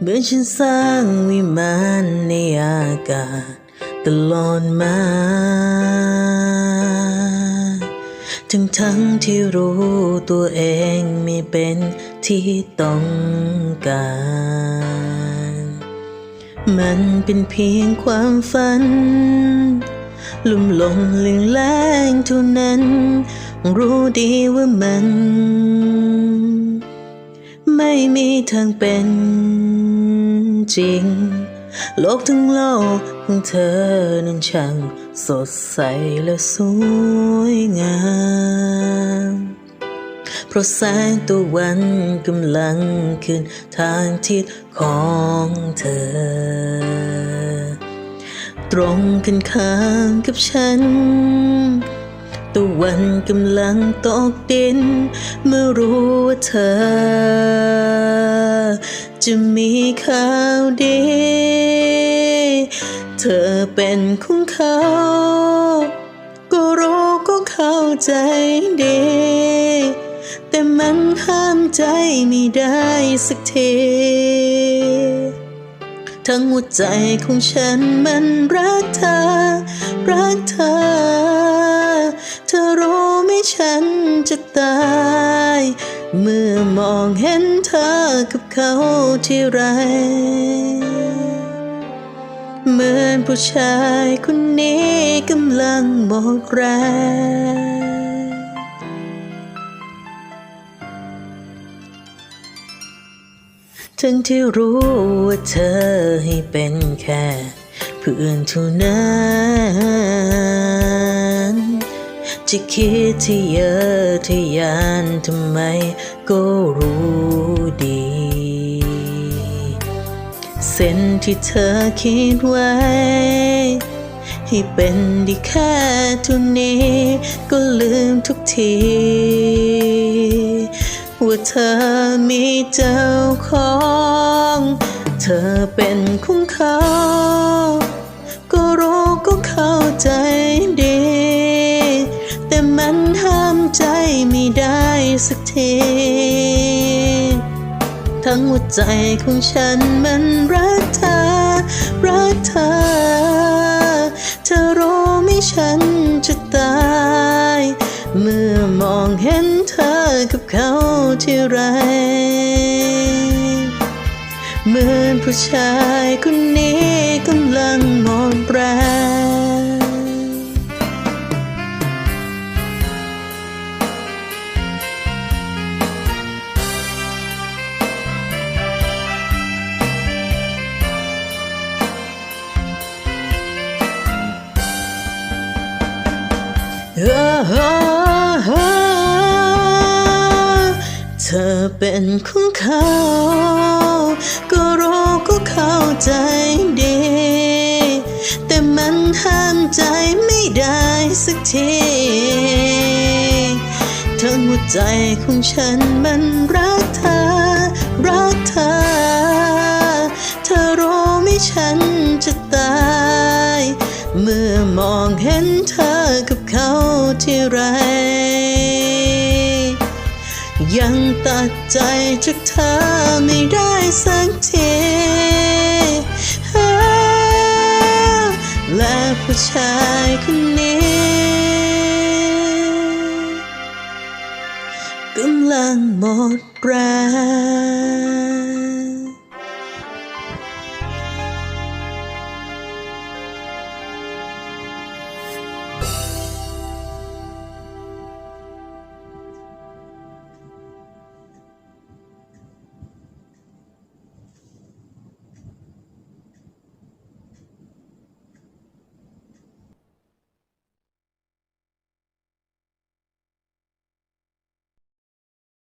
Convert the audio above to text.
เหมือนฉันสร้างวิมานในอากาศตลอดมา ทั้งทั้งที่รู้ตัวเองไม่เป็นที่ต้องการ มันเป็นเพียงความฝัน ลุ่มหลงเลืงแรงเท่านั้น รู้ดีว่ามัน ไม่มีทางเป็น จริง โลกทั้งโลกของเธอนั้นช่างสดใสและสวยงามเพราะแสงตะวันกำลังขึ้นทางทิศของเธอ ตรงกันข้ามกับฉัน ตะวันกำลังตกดิน เมื่อรู้ว่าเธอ จะมีข่าวดี เธอเป็นของเขา ก็รู้ก็เข้าใจดี แต่มันห้ามใจไม่ได้สักทีทั้งหัวใจของฉันมันรักเธอ รักเธอ จะตาย เมื่อมองเห็นเธอกับเขาที่ไร เหมือนผู้ชายคนนี้กำลังหมดแรงทั้งที่รู้ว่าเธอให้เป็นแค่เพื่อนเท่านั้น จะคิดที่เยอะที่ยานทำไมก็รู้ดี เส้นที่เธอคิดไว้ ให้เป็นด้แค่เท่านี้ ก็ลืมทุกที ว่าเธอมีเจ้าของ เธอเป็นของเขา แต่มันห้ามใจไม่ได้สักที ทั้งหัวใจของฉันมันรักเธอ รักเธอ เธอรู้ไหมฉันจะตาย เมื่อมองเห็นเธอกับเขาที่ไร เหมือนผู้ชายคนนี้กำลังหมดแร เธอเป็นของเขา ก็รู้ก็เข้าใจดี แต่มันห้ามใจไม่ได้สักที ทั้งหัวใจของฉันมันรักเธอ รักเธอ เธอรู้ไหมฉันจะตาย เมื่อมองเห็นเธอ ที่ไร ยังตัดใจจากเธอไม่ได้สักทีและผู้ชายคนนี้กำลังหมดแรง